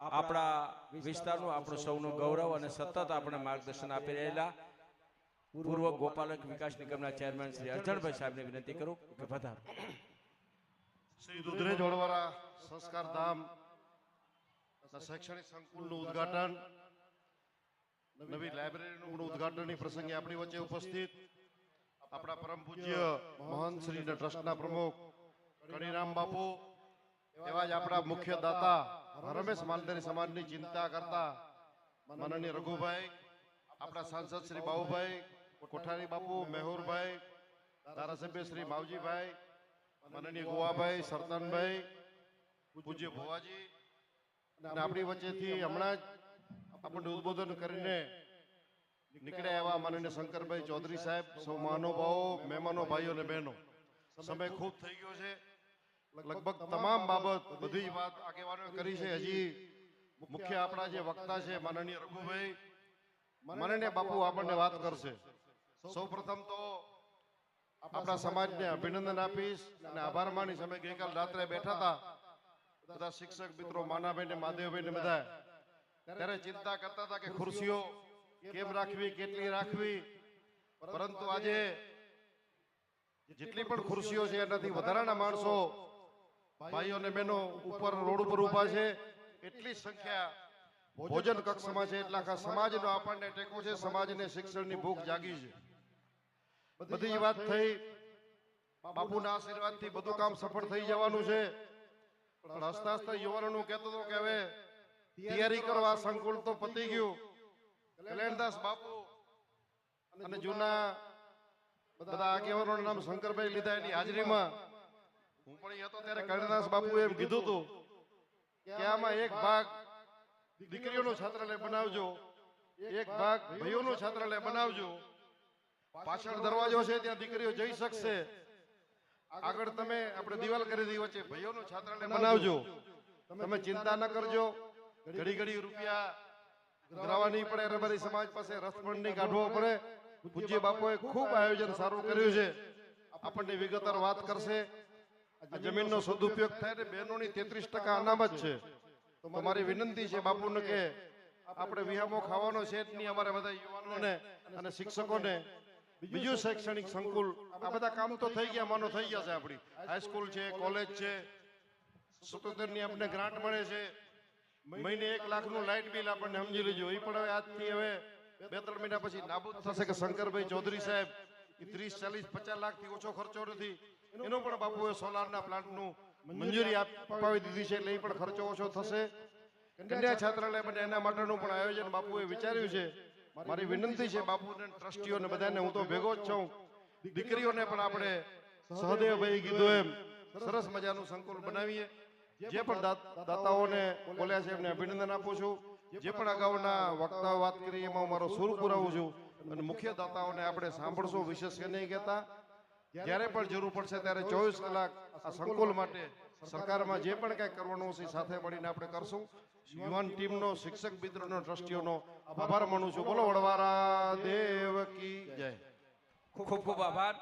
આપણા વિસ્તારનું આપણું સૌનું ગૌરવ અને સતત આપણે માર્ગદર્શન આપી રહેલા પૂર્વ ગોપાલક વિકાસ નિગમના ચેરમેન શ્રી અર્જણભાઈ સાહેબને વિનંતી કરું કે વધારો. શ્રી દુધરે વડવાળા સંસ્કાર ધામ શૈક્ષણિક સંકુલનું ઉદ્ઘાટન નવી લાઇબ્રેરીનું ઉદ્ઘાટનની પ્રસંગે આપણી વચ્ચે ઉપસ્થિત આપણા પરમ પૂજ્ય મહંત શ્રી ટ્રસ્ટના પ્રમુખ કણીરામ બાપુ એવા જ આપણા મુખ્ય દાતા રમેશ માલધારી સમાજની ચિંતા કરતા માનનીય રઘુભાઈ, આપણા સાંસદ શ્રી બાબુભાઈ, કોઠારી બાપુ, મેહુરભાઈ, ધારાસભ્ય શ્રી માવજીભાઈ, માનનીય ગોવાભાઈ, સરતનભાઈ, પૂજ્ય ભુવાજી, અને આપણી વચ્ચેથી હમણાં જ આપણને ઉદ્બોધન કરીને નીકળ્યા એવા માનનીય શંકરભાઈ ચૌધરી સાહેબ, સૌ મહાનુભાવો, મહેમાનો, ભાઈઓ અને બહેનો. સમય ખૂબ થઈ ગયો છે. લગભગ તમામ બાબત બધી વાત આગેવાનો કરી છે. હજી મુખ્ય આપણા જે વક્તા છે માનનીય રઘુભાઈ માનનીય બાપુ આપણને વાત કરશે. સૌ પ્રથમ તો આપણા સમાજને અભિનંદન આપીશ અને આભાર માની અમે ગઈકાલ રાત્રે બેઠા હતા. બધા શિક્ષક મિત્રો માનાભાઈ ને માધવભાઈ ને બધા ત્યારે ચિંતા કરતા હતા કે ખુરશીઓ કેમ રાખવી કેટલી રાખવી? પરંતુ આજે જેટલી પણ ખુરશીઓ છે એનાથી વધારાના માણસો ભાઈઓ અને બહેનો, ઉપર રોડ ઉપર ઊભા છે. એટલી સંખ્યા ભોજન કક્ષમાં છે, એટલા આખા સમાજનો આપણને ટેકો છે, સમાજને શિક્ષણની ભૂખ જાગી છે. બધી વાત થઈ. બાપુના આશીર્વાદથી બધું કામ સફળ થઈ જવાનું છે. પણ હસતા હસતા યુવાનોનું કહેતો હતો કે હવે તૈયારી કરવા સંકુલ તો પતી ગયું. કલ્યાણદાસ બાપુ અને જૂના બધા આગેવાનોના નામ શંકરભાઈ લીધા એની હાજરીમાં. હું પણ અહીંયા હતો ત્યારે કલ્યાણદાસ બાપુ એમ કીધું હતું કે આમાં એક ભાગ દીકરીઓનું છાત્રાલય બનાવજો એક ભાગ ભાઈઓનું છાત્રાલય બનાવજો. પાછળ દરવાજો છે ત્યાં દીકરીઓ જઈ શકશે. આગળ તમે આપણે દિવાલ કરી દીધી વચ્ચે ભાઈઓનું છાત્રાલય બનાવજો. તમે ચિંતા ન કરજો. ઘડી ઘડી રૂપિયા ધરાવા નહીં પડે રબારી સમાજ પાસે રસ પણ નહીં કાઢવો પડે. પૂજ્ય બાપુએ ખૂબ આયોજન સારું કર્યું છે. આપણને વિગતવાર વાત કરશે. જમીનનો સદુપયોગ થાય ને બહેનોની તેત્રીસ ટકા અનામત છે. તો મારી વિનંતી છે બાપુને કે આપણે વિહામો ખાવાનો છે જ નહીં અમારે બધા યુવાનોને અને શિક્ષકોને. બીજું શૈક્ષણિક સંકુલ, આ બધા કામ તો થઈ ગયા, માનો થઈ ગયા છે આપણી. હાઈસ્કૂલ છે, કોલેજ છે. સત્તોતેરની આપણને ગ્રાન્ટ મળે છે. મહિને એક લાખનું લાઇટ બિલ આપણને સમજી લેજો. એ પણ હવે આજથી હવે બે ત્રણ મહિના પછી નાબૂદ થશે કે શંકરભાઈ ચૌધરી સાહેબ એ ત્રીસ ચાલીસ પચાસ લાખથી ઓછો ખર્ચો નથી. એનો પણ બાપુએ સોલારના પ્લાન્ટનું મંજૂરી અપાવી દીધી છે, એટલે એ પણ ખર્ચો ઓછો થશે. કન્યા છાત્રાલય બને એના માટેનું પણ આયોજન બાપુએ વિચાર્યું છે. મારી વિનંતી છે બાપુને ટ્રસ્ટીઓને બધાને, હું તો ભેગો જ છું. દીકરીઓને પણ આપણે સહદેવભાઈ કીધું એમ, સરસ મજાનું સંકુલ બનાવીએ. જે પણ દાતાઓને બોલ્યા છે, એમને અભિનંદન આપું છું. જે પણ અગાઉના વક્તાઓ વાત કરી, એમાં હું મારો સુર પુરાવું છું. અને મુખ્ય દાતાઓને આપણે સાંભળશું, વિશેષ કે નહીં કહેતા. જ્યારે પણ જરૂર પડશે ત્યારે ચોવીસ કલાક આ સંકુલ માટે સરકારમાં જે પણ કંઈ કરવાનું છે એ સાથે મળીને આપણે કરશું. યુવાન ટીમનો શિક્ષક મિત્રોનો ટ્રસ્ટીઓનો આભાર માનું છું. બોલો વડવારા દેવ કી જય. ખૂબ ખૂબ આભાર.